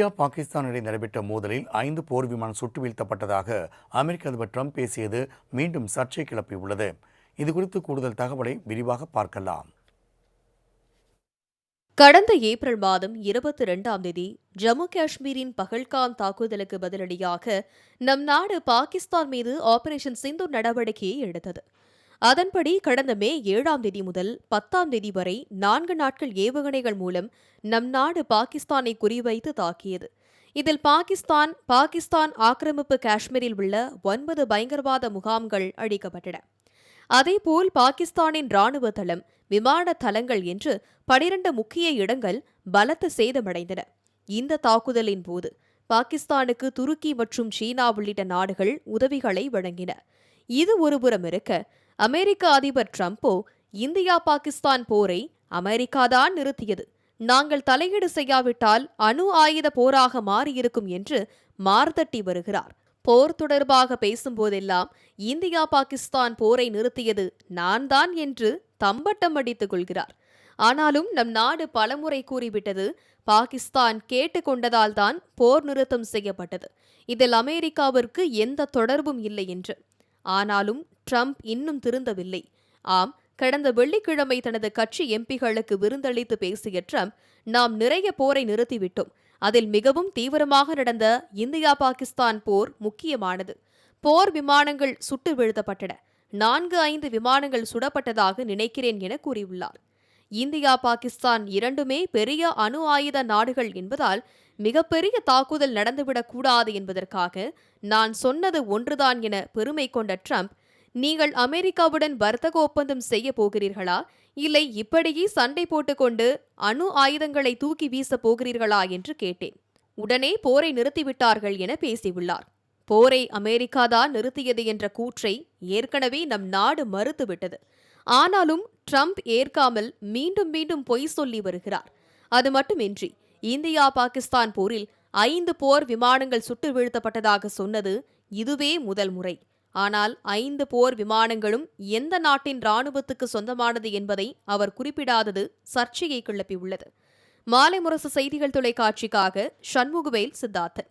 India Pakistan இடையே நடைபெற்ற மோதலில் ஐந்து போர் விமானம் சுட்டு வீழ்த்தப்பட்டதாக அமெரிக்க அதிபர் ட்ரம்ப் பேசியது மீண்டும் சர்ச்சை கிளப்பியுள்ளது. இதுகுறித்து கூடுதல் தகவலை விரிவாக பார்க்கலாம். கடந்த ஏப்ரல் மாதம் இருபத்தி இரண்டாம் தேதி ஜம்மு காஷ்மீரின் பகல்காம் தாக்குதலுக்கு பதிலடியாக நம் நாடு பாகிஸ்தான் மீது ஆபரேஷன் சிந்து நடவடிக்கையை எடுத்தது. அதன்படி கடந்த மே ஏழாம் தேதி முதல் பத்தாம் தேதி வரை நான்கு நாட்கள் ஏவுகணைகள் மூலம் நம் நாடு பாகிஸ்தானை குறிவைத்து தாக்கியது. இதில் பாகிஸ்தான் பாகிஸ்தான் ஆக்கிரமிப்பு காஷ்மீரில் உள்ள ஒன்பது பயங்கரவாத முகாம்கள் அழிக்கப்பட்டன. அதேபோல் பாகிஸ்தானின் ராணுவ தளம் விமான தளங்கள் என்று பனிரண்டு முக்கிய இடங்கள் பலத்த சேதமடைந்தன. இந்த தாக்குதலின் போது பாகிஸ்தானுக்கு துருக்கி மற்றும் சீனா உள்ளிட்ட நாடுகள் உதவிகளை வழங்கின. இது ஒருபுறம் இருக்க அமெரிக்க அதிபர் ட்ரம்ப்போ இந்தியா பாகிஸ்தான் போரை அமெரிக்காதான் நிறுத்தியது. நாங்கள் தலையீடு செய்யாவிட்டால் அணு ஆயுத போராக மாறியிருக்கும் என்று மார்தட்டி வருகிறார். போர் தொடர்பாக பேசும்போதெல்லாம் இந்தியா பாகிஸ்தான் போரை நிறுத்தியது நான் தான் என்று தம்பட்டம் அடித்துக் கொள்கிறார். ஆனாலும் நம் நாடு பலமுறை கூறிவிட்டது பாகிஸ்தான் கேட்டுக்கொண்டதால் தான் போர் நிறுத்தம் செய்யப்பட்டது. இதில் அமெரிக்காவிற்கு எந்த தொடர்பும் இல்லை என்று. ஆனாலும் ட்ரம்ப் இன்னும் திருந்தவில்லை. ஆம் கடந்த வெள்ளிக்கிழமை தனது கட்சி எம்பிகளுக்கு விருந்தளித்து பேசிய ட்ரம்ப் நாம் நிறைய போரை நிறுத்திவிட்டோம். அதில் மிகவும் தீவிரமாக நடந்த இந்தியா பாகிஸ்தான் போர் முக்கியமானது. போர் விமானங்கள் சுட்டு வீழ்த்தப்பட்டன. நான்கு ஐந்து விமானங்கள் சுடப்பட்டதாக நினைக்கிறேன் என கூறியுள்ளார். இந்தியா பாகிஸ்தான் இரண்டுமே பெரிய அணு ஆயுத நாடுகள் என்பதால் மிகப்பெரிய தாக்குதல் நடந்துவிடக் கூடாது என்பதற்காக நான் சொன்னது ஒன்றுதான் என பெருமை கொண்ட ட்ரம்ப் நீங்கள் அமெரிக்காவுடன் வர்த்தக ஒப்பந்தம் செய்ய போகிறீர்களா? இல்லை இப்படியே சண்டை போட்டுக்கொண்டு அணு ஆயுதங்களை தூக்கி வீசப் போகிறீர்களா? என்று கேட்டேன். உடனே போரை நிறுத்திவிட்டார்கள் என பேசியுள்ளார். போரை அமெரிக்காதான் நிறுத்தியது என்ற கூற்றை ஏற்கனவே நம் நாடு மறுத்துவிட்டது. ஆனாலும் ட்ரம்ப் ஏற்காமல் மீண்டும் மீண்டும் பொய் சொல்லி வருகிறார். அது மட்டுமின்றி இந்தியா பாகிஸ்தான் போரில் ஐந்து போர் விமானங்கள் சுட்டு வீழ்த்தப்பட்டதாக சொன்னது இதுவே முதல் முறை. ஆனால் ஐந்து போர் விமானங்களும் எந்த நாட்டின் ராணுவத்துக்கு சொந்தமானது என்பதை அவர் குறிப்பிடாதது சர்ச்சையை கிளப்பியுள்ளது. மாலை முரசு செய்திகள் தொலைக்காட்சிக்காக சண்முகவேல் சித்தார்த்தன்.